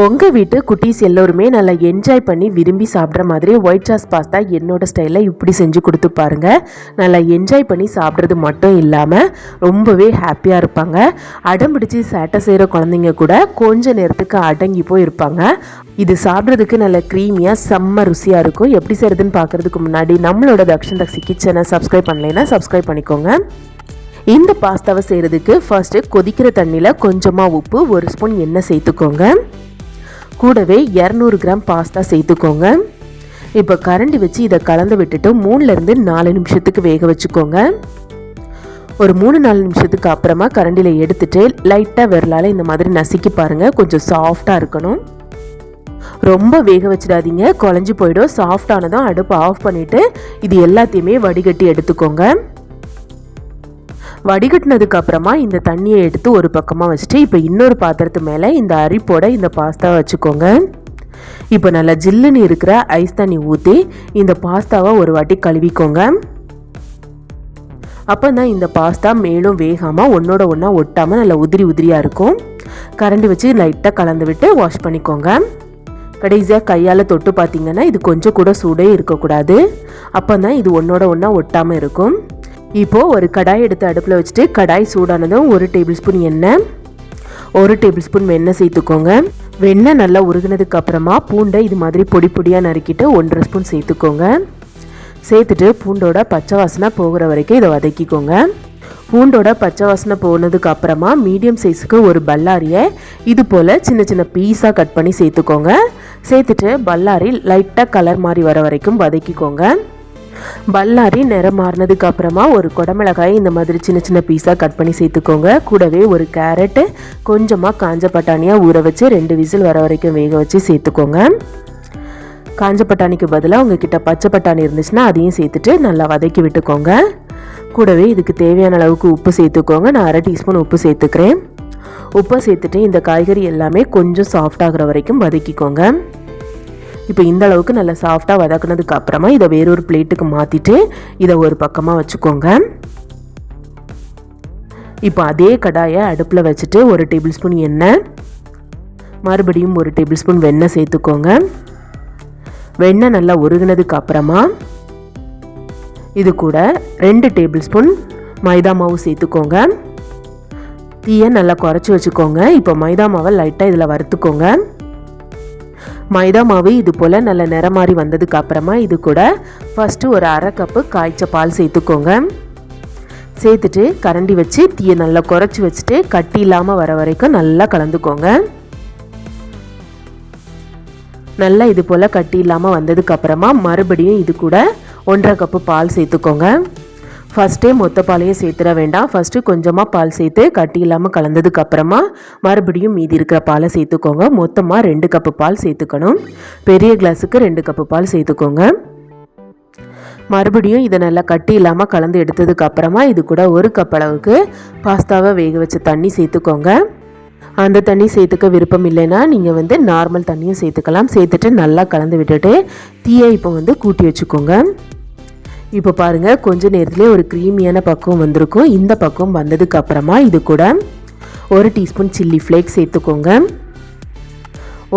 உங்கள் வீட்டு குட்டீஸ் எல்லோருமே நல்லா என்ஜாய் பண்ணி விரும்பி சாப்பிட்ற மாதிரி ஒயிட் சாஸ் பாஸ்தா என்னோட ஸ்டைலில் இப்படி செஞ்சு கொடுத்து பாருங்க. நல்லா என்ஜாய் பண்ணி சாப்பிட்றது மட்டும் இல்லாமல் ரொம்பவே ஹாப்பியாக இருப்பாங்க. அடம் பிடிச்சி சேட்டை செய்கிற குழந்தைங்க கூட கொஞ்ச நேரத்துக்கு அடங்கி போய் இருப்பாங்க. இது சாப்பிட்றதுக்கு நல்ல க்ரீமியாக செம்ம ருசியாக இருக்கும். எப்படி செய்கிறதுன்னு பார்க்குறதுக்கு முன்னாடி நம்மளோட தக்ஷன் தக்ஷி கிச்சனை சப்ஸ்கிரைப் பண்ணலைன்னா சப்ஸ்கிரைப் பண்ணிக்கோங்க. இந்த பாஸ்தாவை செய்கிறதுக்கு ஃபர்ஸ்ட்டு கொதிக்கிற தண்ணியில் கொஞ்சமாக உப்பு ஒரு ஸ்பூன் எண்ணெய் சேர்த்துக்கோங்க. கூடவே இரநூறு கிராம் பாஸ்தா சேர்த்துக்கோங்க. இப்போ கரண்டி வச்சு இதை கலந்து விட்டுட்டு மூணுலேருந்து நாலு நிமிஷத்துக்கு வேக வச்சுக்கோங்க. ஒரு மூணு நாலு நிமிஷத்துக்கு அப்புறமா கரண்டியில் எடுத்துகிட்டு லைட்டாக விரலால் இந்த மாதிரி நசுக்கி பாருங்கள் கொஞ்சம் சாஃப்டாக இருக்கணும். ரொம்ப வேக வச்சிடாதீங்க குழஞ்சி போயிடும். சாஃப்டானதும் அடுப்பு ஆஃப் பண்ணிவிட்டு இது எல்லாத்தையுமே வடிகட்டி எடுத்துக்கோங்க. வடிகட்டினதுக்கு அப்புறமா இந்த தண்ணியை எடுத்து ஒரு பக்கமாக வச்சுட்டு இப்போ இன்னொரு பாத்திரத்து மேலே இந்த அரிப்போட இந்த பாஸ்தாவை வச்சுக்கோங்க. இப்போ நல்லா ஜில்லுன்னு இருக்கிற ஐஸ் தண்ணி ஊற்றி இந்த பாஸ்தாவை ஒரு வாட்டி கழுவிக்கோங்க. அப்போ தான் இந்த பாஸ்தா மேலும் வேகாமல் ஒன்றோட ஒன்றா ஒட்டாமல் நல்லா உதிரி உதிரியாக இருக்கும். கரண்டி வச்சு லைட்டாக கலந்து விட்டு வாஷ் பண்ணிக்கோங்க. கடைசியாக கையால் தொட்டு பார்த்தீங்கன்னா இது கொஞ்சம் கூட சூடே இருக்கக்கூடாது. அப்போ தான் இது ஒன்றோட ஒன்றா ஒட்டாமல் இருக்கும். இப்போது ஒரு கடாய் எடுத்து அடுப்பில் வச்சுட்டு கடாய் சூடானதும் ஒரு டேபிள் ஸ்பூன் எண்ணெய் ஒரு டேபிள் ஸ்பூன் வெண்ணெய் சேர்த்துக்கோங்க. வெண்ணெய் நல்லா உருகினதுக்கு அப்புறமா பூண்டை இது மாதிரி பொடி பொடியாக நறுக்கிட்டு ஒன்றரை ஸ்பூன் சேர்த்துக்கோங்க. சேர்த்துட்டு பூண்டோட பச்சை வாசனை போகிற வரைக்கும் இதை வதக்கிக்கோங்க. பூண்டோட பச்சை வாசனை போனதுக்கு அப்புறமா மீடியம் சைஸுக்கு ஒரு பல்லாரியை இது போல் சின்ன சின்ன பீஸாக கட் பண்ணி சேர்த்துக்கோங்க. சேர்த்துட்டு பல்லாரி லைட்டாக கலர் மாதிரி வர வரைக்கும் வதக்கிக்கோங்க. பல்லாரி நிறம் மாறினதுக்கு அப்புறமா ஒரு குடமிளகாய் இந்த மாதிரி சின்ன சின்ன பீஸாக கட் பண்ணி சேர்த்துக்கோங்க. கூடவே ஒரு கேரட்டு கொஞ்சமாக காஞ்ச பட்டாணியாக ஊற வச்சு ரெண்டு விசில் வர வரைக்கும் வேக வச்சு சேர்த்துக்கோங்க. காஞ்ச பட்டாணிக்கு பதிலாக உங்ககிட்ட பச்சை பட்டாணி இருந்துச்சுன்னா அதையும் சேர்த்துட்டு நல்லா வதக்கி விட்டுக்கோங்க. கூடவே இதுக்கு தேவையான அளவுக்கு உப்பு சேர்த்துக்கோங்க. நான் அரை டீஸ்பூன் உப்பு சேர்த்துக்கிறேன். உப்பை சேர்த்துட்டு இந்த காய்கறி எல்லாமே கொஞ்சம் சாஃப்ட் ஆகிற வரைக்கும் வதக்கிக்கோங்க. இப்போ இந்த அளவுக்கு நல்லா சாஃப்டாக வதக்குனதுக்கு அப்புறமா இதை வேறொரு பிளேட்டுக்கு மாற்றிட்டு இதை ஒரு பக்கமாக வச்சுக்கோங்க. இப்போ அதே கடாயை அடுப்பில் வச்சுட்டு ஒரு டேபிள் ஸ்பூன் எண்ணெய் மறுபடியும் ஒரு டேபிள் ஸ்பூன் வெண்ணெய் சேர்த்துக்கோங்க. வெண்ணெய் நல்லா உருகினதுக்கு அப்புறமா இது கூட ரெண்டு டேபிள் ஸ்பூன் மைதா மாவு சேர்த்துக்கோங்க. தீயை நல்லா குறைச்சி வச்சுக்கோங்க. இப்போ மைதா மாவை லைட்டாக இதில் வறுத்துக்கோங்க. மைதா மாவு இது போல் நல்ல நிறம் மாதிரி வந்ததுக்கு அப்புறமா இது கூட ஃபஸ்ட்டு ஒரு அரை கப்பு காய்ச்ச பால் சேர்த்துக்கோங்க. சேர்த்துட்டு கரண்டி வச்சு தீயை நல்லா குறைச்சி வச்சுட்டு கட்டி இல்லாமல் வர வரைக்கும் நல்லா கலந்துக்கோங்க. நல்லா இது போல் கட்டி இல்லாமல் வந்ததுக்கு அப்புறமா மறுபடியும் இது கூட ஒன்றரை கப்பு பால் சேர்த்துக்கோங்க. ஃபஸ்ட்டே மொத்த பாலையும் சேர்த்துட வேண்டாம். ஃபஸ்ட்டு கொஞ்சமாக பால் சேர்த்து கட்டி இல்லாமல் கலந்ததுக்கப்புறமா மறுபடியும் மீதி இருக்கிற பாலை சேர்த்துக்கோங்க. மொத்தமாக ரெண்டு கப்பு பால் சேர்த்துக்கணும். பெரிய கிளாஸுக்கு ரெண்டு கப்பு பால் சேர்த்துக்கோங்க. மறுபடியும் இதை நல்லா கட்டி இல்லாமல் கலந்து எடுத்ததுக்கப்புறமா இது கூட ஒரு கப் அளவுக்கு பாஸ்தாவை வேக வச்ச தண்ணி சேர்த்துக்கோங்க. அந்த தண்ணி சேர்த்துக்க விருப்பம் இல்லைன்னா நீங்கள் வந்து நார்மல் தண்ணியும் சேர்த்துக்கலாம். சேர்த்துட்டு நல்லா கலந்து விட்டுட்டு தீயை இப்போ வந்து கூட்டி வச்சுக்கோங்க. இப்போ பாருங்கள் கொஞ்ச நேரத்துலேயே ஒரு க்ரீமியான பக்குவம் வந்திருக்கும். இந்த பக்குவம் வந்ததுக்கு அப்புறமா இது கூட ஒரு டீஸ்பூன் சில்லி ஃப்ளேக்ஸ் சேர்த்துக்கோங்க.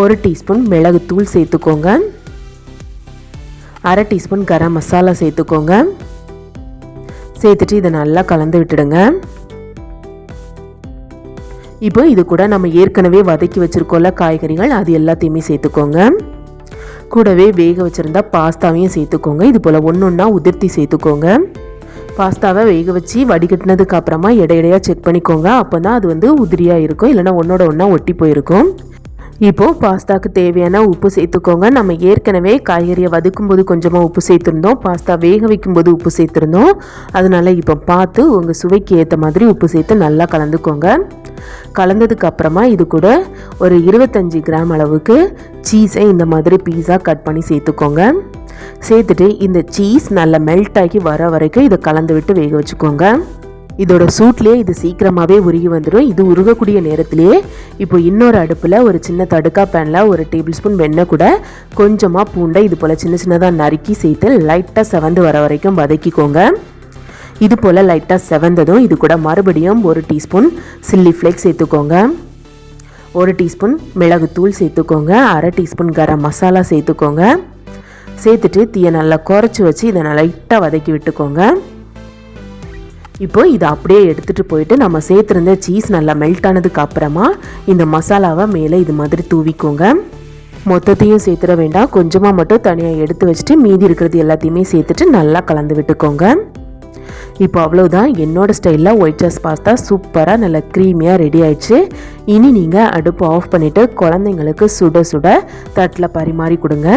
ஒரு டீஸ்பூன் மிளகுத்தூள் சேர்த்துக்கோங்க. அரை டீஸ்பூன் கரம் மசாலா சேர்த்துக்கோங்க. சேர்த்துட்டு இதை நல்லா கலந்து விட்டுடுங்க. இப்போ இது கூட நம்ம ஏற்கனவே வதக்கி வச்சுருக்கோம்ல காய்கறிகள் அது எல்லாத்தையுமே சேர்த்துக்கோங்க. கூடவே வேக வச்சுருந்தா பாஸ்தாவையும் சேர்த்துக்கோங்க. இது போல் ஒன்று ஒன்றா உதிர்த்தி சேர்த்துக்கோங்க. பாஸ்தாவை வேக வச்சு வடிகட்டினதுக்கு அப்புறமா இடையிடையாக செக் பண்ணிக்கோங்க. அப்போ தான் அது வந்து உதிரியாக இருக்கும். இல்லைனா ஒன்றோட ஒன்றா ஒட்டி போயிருக்கும். இப்போது பாஸ்தாக்கு தேவையான உப்பு சேர்த்துக்கோங்க. நம்ம ஏற்கனவே காய்கறியை வதக்கும்போது கொஞ்சமாக உப்பு சேர்த்துருந்தோம். பாஸ்தா வேக வைக்கும்போது உப்பு சேர்த்துருந்தோம். அதனால் இப்போ பார்த்து உங்கள் சுவைக்கு ஏற்ற மாதிரி உப்பு சேர்த்து நல்லா கலந்துக்கோங்க. கலந்ததுக்கு அப்புறமா இது கூட ஒரு இருபத்தஞ்சி கிராம் அளவுக்கு சீஸை இந்த மாதிரி பீஸா கட் பண்ணி சேர்த்துக்கோங்க. சேர்த்துட்டு இந்த சீஸ் நல்லா மெல்ட் ஆகி வர வரைக்கும் இதை கலந்து விட்டு வேக வச்சுக்கோங்க. இதோட சூட்லேயே இது சீக்கிரமாகவே உருகி வந்துடும் இது உருகக்கூடிய நேரத்திலேயே இப்போ இன்னொரு அடுப்பில் ஒரு சின்ன தடுக்கா பேனில் ஒரு டேபிள் ஸ்பூன் வெண்ணெய் கூட கொஞ்சமாக பூண்டை இது போல் சின்ன சின்னதாக நறுக்கி சேர்த்து லைட்டாக செவந்து வர வரைக்கும் வதக்கிக்கோங்க. இது போல் லைட்டாக செவந்ததும் இது கூட மறுபடியும் ஒரு டீஸ்பூன் சில்லி ஃப்ளேக்ஸ் சேர்த்துக்கோங்க. ஒரு டீஸ்பூன் மிளகுத்தூள் சேர்த்துக்கோங்க. அரை டீஸ்பூன் கரம் மசாலா சேர்த்துக்கோங்க. சேர்த்துட்டு தீயை நல்லா குறைச்சி வச்சு இதை நல்லா லைட்டாக வதக்கி விட்டுக்கோங்க. இப்போ இதை அப்படியே எடுத்துகிட்டு போயிட்டு நம்ம சேர்த்துருந்த சீஸ் நல்லா மெல்ட் ஆனதுக்கு அப்புறமா இந்த மசாலாவை மேலே இது மாதிரி தூவிக்கோங்க. மொத்தத்தையும் சேர்த்துட வேண்டாம். கொஞ்சமாக மட்டும் தனியாக எடுத்து வச்சுட்டு மீதி இருக்கிறது எல்லாத்தையுமே சேர்த்துட்டு நல்லா கலந்து விட்டுக்கோங்க. இப்போ அவ்வளோதான் என்னோடய ஸ்டைலில் ஒயிட் சாஸ் பாஸ்தா சூப்பராக நல்லா க்ரீமியாக ரெடி ஆயிடுச்சு. இனி நீங்கள் அடுப்பு ஆஃப் பண்ணிவிட்டு குழந்தைங்களுக்கு சுட சுட தட்டில் பரிமாறி கொடுங்க.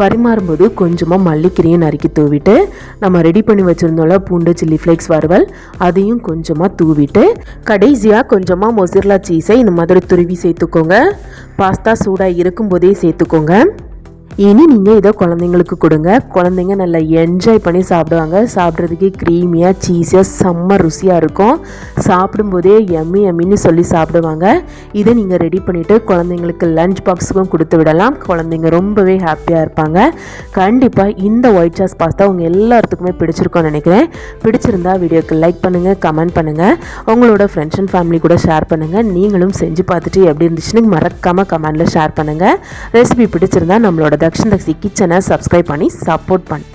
பரிமாறும்போது கொஞ்சமாக மல்லிக்கீரையை நறுக்கி தூவிட்டு நம்ம ரெடி பண்ணி வச்சுருந்தோம்ல பூண்டு சில்லி ஃப்ளேக்ஸ் வறுவல் அதையும் கொஞ்சமாக தூவிட்டு கடைசியாக கொஞ்சமாக மொசிர்லா சீஸை இந்த மாதிரி துருவி சேர்த்துக்கோங்க. பாஸ்தா சூடாக இருக்கும்போதே சேர்த்துக்கோங்க. இனி நீங்கள் இதை குழந்தைங்களுக்கு கொடுங்க. குழந்தைங்க நல்லா என்ஜாய் பண்ணி சாப்பிடுவாங்க. சாப்பிட்றதுக்கு க்ரீமியாக சீஸியாக செம்ம ருசியாக இருக்கும். சாப்பிடும்போதே எம்மி எம்மின்னு சொல்லி சாப்பிடுவாங்க. இதை நீங்கள் ரெடி பண்ணிவிட்டு குழந்தைங்களுக்கு லஞ்ச் பாக்ஸுக்கும் கொடுத்து விடலாம். குழந்தைங்க ரொம்பவே ஹாப்பியாக இருப்பாங்க. கண்டிப்பாக இந்த ஒயிட் சாஸ் பாஸ்தா உங்கள் எல்லாத்துக்குமே பிடிச்சிருக்கோன்னு நினைக்கிறேன். பிடிச்சிருந்தா வீடியோக்கு லைக் பண்ணுங்கள் கமெண்ட் பண்ணுங்கள் உங்களோட ஃப்ரெண்ட்ஸ் அண்ட் ஃபேமிலி கூட ஷேர் பண்ணுங்கள் நீங்களும் செஞ்சு பார்த்துட்டு எப்படி இருந்துச்சுன்னு மறக்காமல் கமெண்டில் ஷேர் பண்ணுங்கள் ரெசிபி பிடிச்சிருந்தா நம்மளோட தக்ஷன் தக்ஷி கிச்சனை சப்ஸ்கிரைப் பண்ணி சப்போர்ட் பண்ணு.